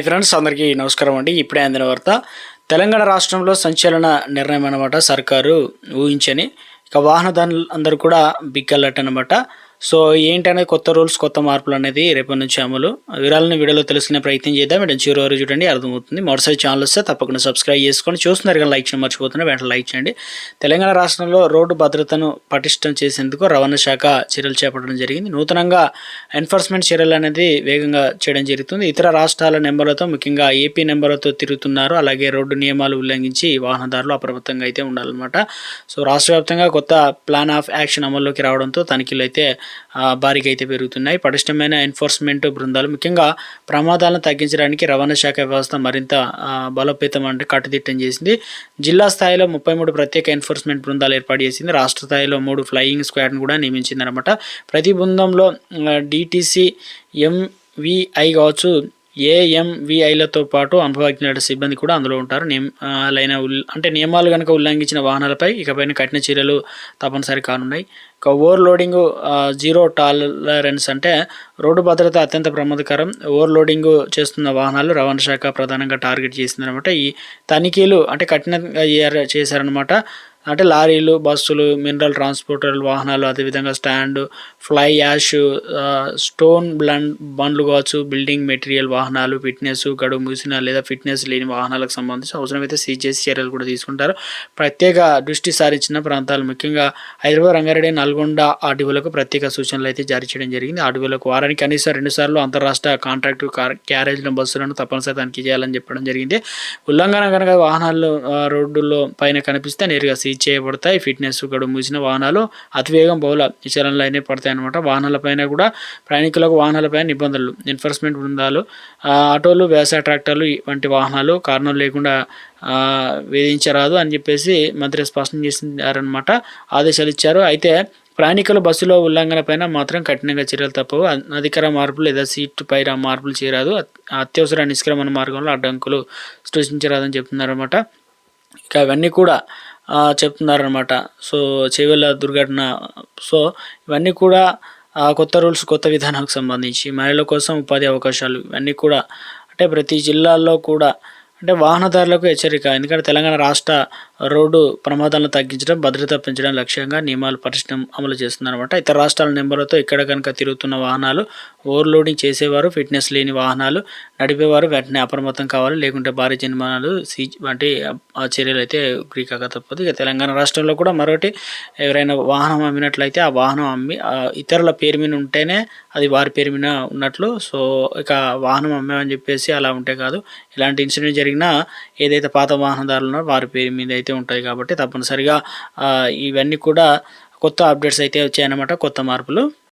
Friends అందరికీ నమస్కారం అండి. ఇప్పుడే అందిన వార్త తెలంగాణ రాష్ట్రంలో సంచలన నిర్ణయం అనమాట సర్కారు ఊహించని ఇక వాహనదారులు అందరూ కూడా బిగ్గల్లట్ అనమాట సో ఏంటనేది కొత్త రూల్స్ కొత్త మార్పులు అనేది రేపటి నుంచి అమలు. వివరాలను వీడియోలో తెలుసుకునే ప్రయత్నం చేద్దాం. వీడియో చివరి వరకు చూడండి అర్థమవుతుంది. మరోసారి ఛానల్ వస్తే తప్పకుండా సబ్స్క్రైబ్ చేసుకొని చూస్తున్నారు కానీ లైక్ చేయడం మర్చిపోతున్నారు వెంటనే లైక్ చేయండి. తెలంగాణ రాష్ట్రంలో రోడ్డు భద్రతను పటిష్టం చేసేందుకు రవాణా శాఖ చర్యలు చేపట్టడం జరిగింది. నూతనంగా ఎన్ఫోర్స్మెంట్ చర్యలు అనేది వేగంగా చేయడం జరుగుతుంది. ఇతర రాష్ట్రాల నెంబర్లతో ముఖ్యంగా ఏపీ నెంబర్లతో తిరుగుతున్నారు. అలాగే రోడ్డు నియమాలు ఉల్లంఘించి వాహనదారులు అప్రమత్తంగా అయితే ఉండాలన్నమాట. సో రాష్ట్ర కొత్త ప్లాన్ ఆఫ్ యాక్షన్ అమల్లోకి రావడంతో తనిఖీలు అయితే భారీగా అయితే పెరుగుతున్నాయి. పటిష్టమైన ఎన్ఫోర్స్మెంట్ బృందాలు ముఖ్యంగా ప్రమాదాలను తగ్గించడానికి రవాణా శాఖ వ్యవస్థ మరింత బలోపేతం అంటే కట్టుదిట్టం చేసింది. జిల్లా స్థాయిలో ముప్పై మూడు ప్రత్యేక ఎన్ఫోర్స్మెంట్ బృందాలు ఏర్పాటు చేసింది. రాష్ట్ర స్థాయిలో మూడు ఫ్లయింగ్ స్క్వాడ్ను కూడా నియమించింది అనమాట ప్రతి బృందంలో డిటిసి ఎంవిఐ కావచ్చు ఏఎంవిఐలతో పాటు అనుభవజ్ఞుల సిబ్బంది కూడా అందులో ఉంటారు. నియమాలైన అంటే నియమాలు కనుక ఉల్లంఘించిన వాహనాలపై ఇకపైన కఠిన చర్యలు తప్పనిసరి కానున్నాయి. ఇక ఓవర్లోడింగ్ జీరో టాలరెన్స్ అంటే రోడ్డు భద్రత అత్యంత ప్రమాదకరం. ఓవర్లోడింగ్ చేస్తున్న వాహనాలు రవాణా శాఖ ప్రధానంగా టార్గెట్ చేసిందనమాట. ఈ తనిఖీలు అంటే కఠినంగా చేశారనమాట. అంటే లారీలు బస్సులు మినరల్ ట్రాన్స్పోర్టర్ వాహనాలు అదేవిధంగా stand fly ash stone blend బండ్లు కావచ్చు బిల్డింగ్ మెటీరియల్ వాహనాలు ఫిట్నెస్ గడువు మూసిన లేదా ఫిట్నెస్ లేని వాహనాలకు సంబంధించి అవసరమైతే సీజ్ చేసి చర్యలు కూడా తీసుకుంటారు. ప్రత్యేక దృష్టి సారించిన ప్రాంతాలు ముఖ్యంగా హైదరాబాద్ రంగారెడ్డి నల్గొండ అడవులకు ప్రత్యేక సూచనలు అయితే జారీ చేయడం జరిగింది. అడవులకు వారానికి కనీసం రెండుసార్లు అంతరాష్ట్ర కాంట్రాక్టు క్యారేజ్ల బస్సులను తప్పనిసరి తనిఖీ చేయాలని చెప్పడం జరిగింది. ఉల్లంఘన కనుక వాహనాలు రోడ్డులో రోడ్డుల్లో పైన కనిపిస్తే నేరుగా సీజ్ చేయబడతాయి. ఫిట్నెస్ గడువు ముగిసిన వాహనాలు అతివేగం బహుళ విచారణలు అయినా పడతాయి అనమాట వాహనాలపైన కూడా ప్రయాణికులకు వాహనాలపైన నిబంధనలు ఎన్ఫోర్స్మెంట్ బృందాలు ఆటోలు వ్యవసాయ ట్రాక్టర్లు వంటి వాహనాలు కారణం లేకుండా వేధించరాదు అని చెప్పేసి మంత్రి స్పష్టం చేసినారనమాట ఆదేశాలు ఇచ్చారు. అయితే ప్రయాణికుల బస్సులో ఉల్లంఘన పైన మాత్రం కఠినంగా చర్యలు తప్పవు. అధికార మార్పులు లేదా సీటు పైన మార్పులు చేయరాదు. అత్యవసర నిష్క్రమణ మార్గంలో అడ్డంకులు సృష్టించరాదని చెప్తున్నారన్నమాట. ఇక అవన్నీ కూడా చెప్తున్నారనమాట సో చేవెళ్ళ దుర్ఘటన సో ఇవన్నీ కూడా కొత్త రూల్స్ కొత్త విధానాలకు సంబంధించి మహిళల కోసం ఉపాధి అవకాశాలు ఇవన్నీ కూడా అంటే ప్రతి జిల్లాల్లో కూడా అంటే వాహనదారులకు హెచ్చరిక ఎందుకంటే తెలంగాణ రాష్ట్ర రోడ్డు ప్రమాదాలను తగ్గించడం భద్రత పెంచడం లక్ష్యంగా నియమాలు పరిశ్రమ అమలు చేస్తుందన్నమాట. ఇతర రాష్ట్రాల నెంబర్లతో ఇక్కడ కనుక తిరుగుతున్న వాహనాలు ఓవర్లోడింగ్ చేసేవారు ఫిట్నెస్ లేని వాహనాలు నడిపేవారు వెంటనే అప్రమత్తం కావాలి లేకుంటే భారీ జరిమానాలు సీజ్ వంటి ఆ చర్యలు అయితే గ్రీకాక తప్పదు. ఇక తెలంగాణ రాష్ట్రంలో కూడా మరొకటి ఎవరైనా వాహనం అమ్మినట్లయితే ఆ వాహనం అమ్మి ఆ ఇతరుల పేరు మీద ఉంటేనే అది వారి పేరు మీద ఉన్నట్లు సో ఇక వాహనం అమ్మామని చెప్పేసి అలా ఉంటే కాదు. ఇలాంటి ఇన్సిడెంట్ జరిగినా ఏదైతే పాత వాహనదారులు ఉన్నారో వారి పేరు మీద అయితే ఉంటాయి కాబట్టి తప్పనిసరిగా ఇవన్నీ కూడా కొత్త అప్డేట్స్ అయితే వచ్చాయన్నమాట కొత్త మార్పులు.